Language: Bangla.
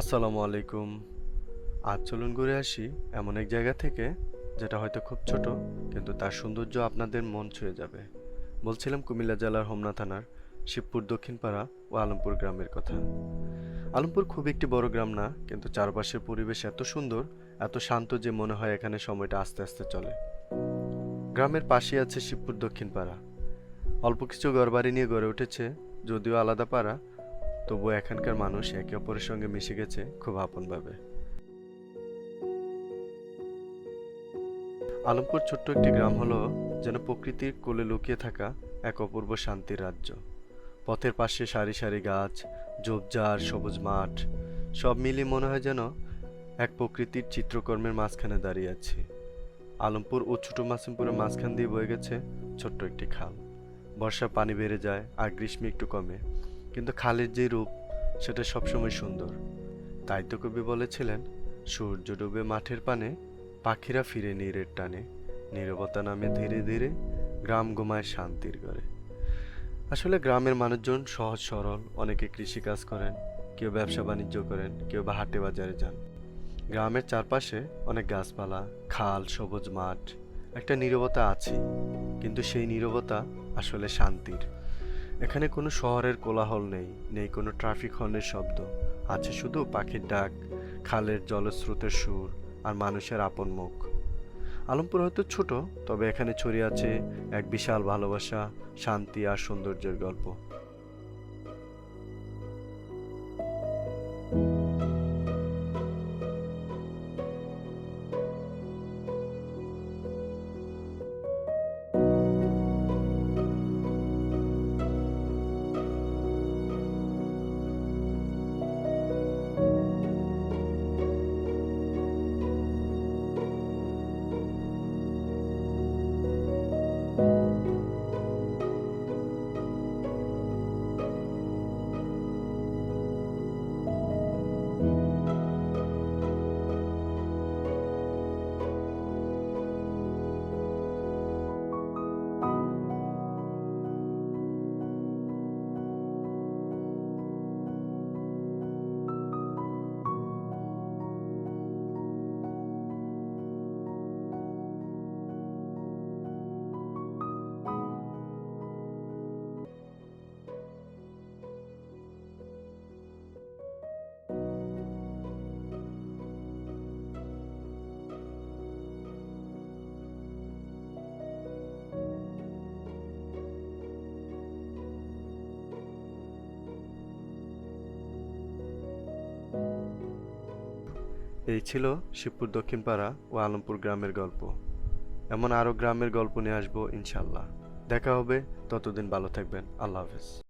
আসসালামু আলাইকুম। আজ চলুন ঘুরে আসি এমন এক জায়গা থেকে, যেটা হয়তো খুব ছোট, কিন্তু তার সৌন্দর্য আপনাদের মন ছুঁয়ে যাবে। বলছিলাম কুমিল্লা জেলার হোমনা থানার শিবপুর দক্ষিণপাড়া ও আলমপুর গ্রামের কথা। আলমপুর খুব একটি বড় গ্রাম না, কিন্তু চারপাশের পরিবেশ এত সুন্দর, এত শান্ত যে মনে হয় এখানে সময়টা আস্তে আস্তে চলে। গ্রামের পাশেই আছে শিবপুর দক্ষিণপাড়া। অল্প কিছু ঘরবাড়ি নিয়ে গড়ে উঠেছে, যদিও আলাদা পাড়া তবুও এখানকার মানুষ একে অপরের সঙ্গে মিশে গেছে খুব আপনভাবে। আলমপুর ছোট্ট একটি গ্রাম হলো যেন প্রকৃতির কোলে লুকিয়ে থাকা এক অপূর্ব শান্তির রাজ্য। পথের পাশে সারি সারি গাছ, ঝোপঝাড়, সবুজ মাঠ, সব মিলিয়ে মনে হয় যেন এক প্রকৃতির চিত্রকর্মের মাঝখানে দাঁড়িয়ে আছি। আলমপুর ও ছোট মাসিমপুরের মাঝখান দিয়ে বয়ে গেছে ছোট্ট একটি খাল। বর্ষা পানি বেড়ে যায় আর গ্রীষ্মে একটু কমে। কিন্তু খালের যে রূপ, সেটা সবসময় সুন্দর। তাই তো কবি বলেছিলেন, সূর্য ডুবে মাঠের পানে, পাখিরা ফিরে নীরের টানে। নীরবতা নামে ধীরে ধীরে গ্রাম ঘুমায় শান্তির ঘরে। আসলে গ্রামের মানুষজন সহজ সরল, অনেকে কৃষিকাজ করেন, কেউ ব্যবসা বাণিজ্য করেন, কেউ বা হাটে বাজারে যান। গ্রামের চারপাশে অনেক গাছপালা, খাল, সবুজ মাঠ, একটা নীরবতা আছে কিন্তু সেই নীরবতা আসলে শান্তির। এখানে কোনো শহরের কোলাহল নেই নেই কোনো ট্রাফিক হর্নের শব্দ। আছে শুধু পাখির ডাক, খালের জলস্রোতের সুর আর মানুষের আপন মুখ। আলমপুর হয়তো ছোট, তবে এখানে ছড়িয়ে আছে এক বিশাল ভালোবাসা, শান্তি আর সৌন্দর্যের গল্প। এই ছিল শিবপুর দক্ষিণপাড়া ও আলমপুর গ্রামের গল্প। এমন আরও গ্রামের গল্প নিয়ে আসব ইনশাল্লাহ দেখা হবে, ততদিন ভালো থাকবেন। আল্লাহ হাফেজ।